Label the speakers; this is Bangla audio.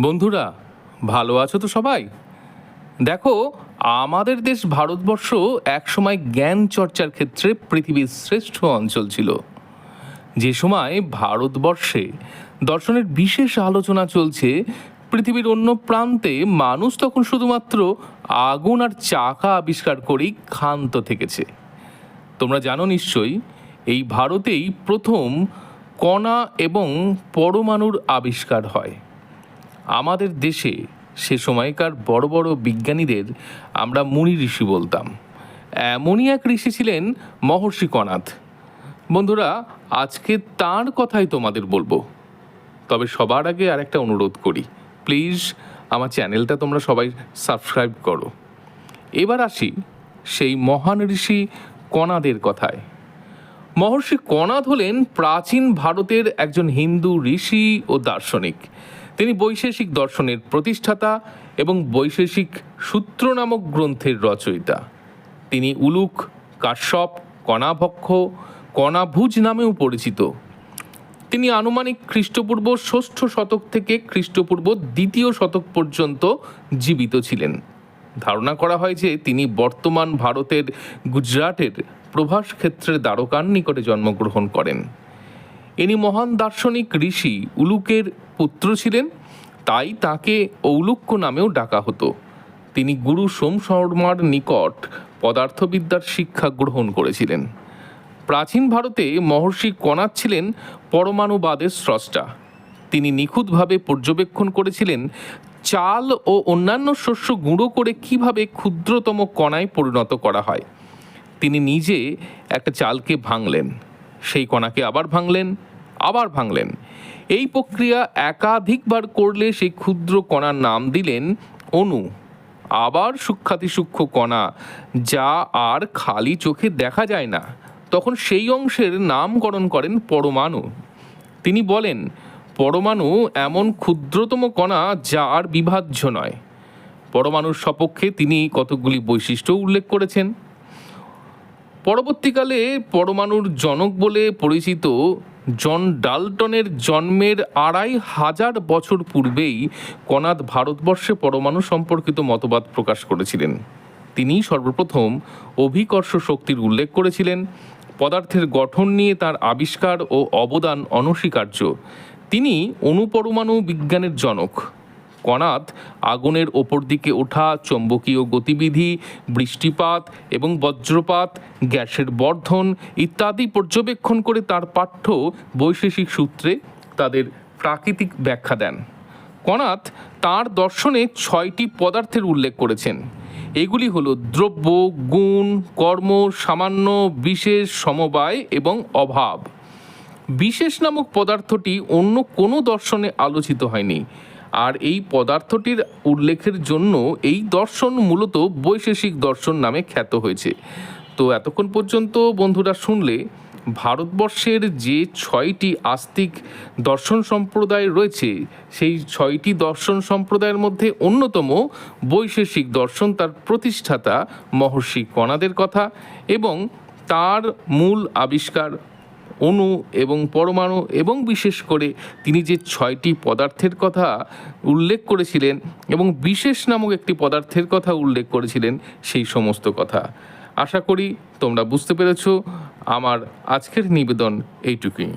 Speaker 1: বন্ধুরা, ভালো আছো তো সবাই? দেখো, আমাদের দেশ ভারতবর্ষ একসময় জ্ঞান চর্চার ক্ষেত্রে পৃথিবীর শ্রেষ্ঠ অঞ্চল ছিল। যে সময় ভারতবর্ষে দর্শনের বিশেষ আলোচনা চলছে, পৃথিবীর অন্য প্রান্তে মানুষ তখন শুধুমাত্র আগুন আর চাকা আবিষ্কার করেই ক্ষান্ত থেকেছে। তোমরা জানো নিশ্চয়ই, এই ভারতেই প্রথম কণা এবং পরমাণুর আবিষ্কার হয়। আমাদের দেশে সে সময়কার বড় বড় বিজ্ঞানীদের আমরা মুনি ঋষি বলতাম। এমনই এক ঋষি ছিলেন মহর্ষি কণাদ বন্ধুরা, আজকে তার কথাই তোমাদের বলব। তবে সবার আগে আর একটা অনুরোধ করি। প্লিজ, আমার চ্যানেলটা তোমরা সবাই সাবস্ক্রাইব করো। এবার আসি সেই মহান ঋষি কণাদের কথায়। মহর্ষি কণাদ হলেন প্রাচীন ভারতের একজন হিন্দু ঋষি ও দার্শনিক। তিনি বৈশেষিক দর্শনের প্রতিষ্ঠাতা এবং বৈশেষিক সূত্র নামক গ্রন্থের রচয়িতা। তিনি উলুক, কাশ্যপ, কণাভক্ষ, কণাভুজ নামেও পরিচিত। তিনি আনুমানিক খ্রিস্টপূর্ব ষষ্ঠ শতক থেকে খ্রিস্টপূর্ব দ্বিতীয় শতক পর্যন্ত জীবিত ছিলেন। ধারণা করা হয় যে তিনি বর্তমান ভারতের গুজরাটের প্রভাস ক্ষেত্রের দ্বারকার নিকটে জন্মগ্রহণ করেন। ইনি মহান দার্শনিক ঋষি উলুকের পুত্র ছিলেন, তাই তাকে ঔলুক্য নামেও ডাকা হতো। তিনি গুরু সোম শর্মার নিকট পদার্থবিদ্যার শিক্ষা গ্রহণ করেছিলেন। প্রাচীন ভারতে মহর্ষি কণাদ ছিলেন পরমাণুবাদের স্রষ্টা। তিনি নিখুঁতভাবে পর্যবেক্ষণ করেছিলেন চাল ও অন্যান্য শস্য গুঁড়ো করে কীভাবে ক্ষুদ্রতম কণায় পরিণত করা হয়। তিনি নিজে একটা চালকে ভাঙলেন। সেই কণাকে আবার ভাঙলেন আবার ভাঙলেন। এই প্রক্রিয়া একাধিকবার করলে সেই ক্ষুদ্র কণার নাম দিলেন অণু আবার সূক্ষাতি সূক্ষ্ম কণা, যা আর খালি চোখে দেখা যায় না। তখন সেই অংশের নামকরণ করেন পরমাণু। তিনি বলেন, পরমাণু এমন ক্ষুদ্রতম কণা যা আর বিভাজ্য নয়। পরমাণুর সপক্ষে তিনি কতকগুলি বৈশিষ্ট্য উল্লেখ করেছেন। পরবর্তীকালে পরমাণুর জনক বলে পরিচিত জন ডাল্টনের জন্মের আড়াই হাজার বছর পূর্বেই কনাদ ভারতবর্ষে পরমাণু সম্পর্কিত মতবাদ প্রকাশ করেছিলেন। তিনি সর্বপ্রথম অভিকর্ষ শক্তির উল্লেখ করেছিলেন। পদার্থের গঠন নিয়ে তার আবিষ্কার ও অবদান অনস্বীকার্য। তিনি অনুপরমাণু বিজ্ঞানের জনক। কণাদ আগুনের ওপর দিকে ওঠা চৌম্বকীয় গতিবিধি, বৃষ্টিপাত এবং বজ্রপাত, গ্যাসের বর্ধন ইত্যাদি পর্যবেক্ষণ করে তার পাঠ্য বৈশেষিক সূত্রে তাদের প্রাকৃতিক ব্যাখ্যা দেন। কণাদ তার দর্শনে ছয়টি পদার্থের উল্লেখ করেছেন। এগুলি হলো দ্রব্য, গুণ, কর্ম, সামান্য, বিশেষ, সমবায় এবং অভাব। বিশেষ নামক পদার্থটি অন্য কোনো দর্শনে আলোচিত হয়নি। আর এই পদার্থটির উল্লেখের জন্য এই দর্শন মূলত বৈশেষিক দর্শন নামে খ্যাত হয়েছে। তো এতক্ষণ পর্যন্ত বন্ধুরা শুনলে, ভারতবর্ষের যে ছয়টি আস্তিক দর্শন সম্প্রদায় রয়েছে, সেই ছয়টি দর্শন সম্প্রদায়ের মধ্যে অন্যতম বৈশেষিক দর্শন তার প্রতিষ্ঠাতা মহর্ষি কণাদের কথা এবং তার মূল আবিষ্কার অণু এবং পরমাণু এবং বিশেষ করে তিনি যে ছয়টি পদার্থের কথা উল্লেখ করেছিলেন এবং বিশেষ নামক একটি পদার্থের কথা উল্লেখ করেছিলেন সেই সমস্ত কথা। আশা করি তোমরা বুঝতে পেরেছ। আমার আজকের নিবেদন এইটুকুই।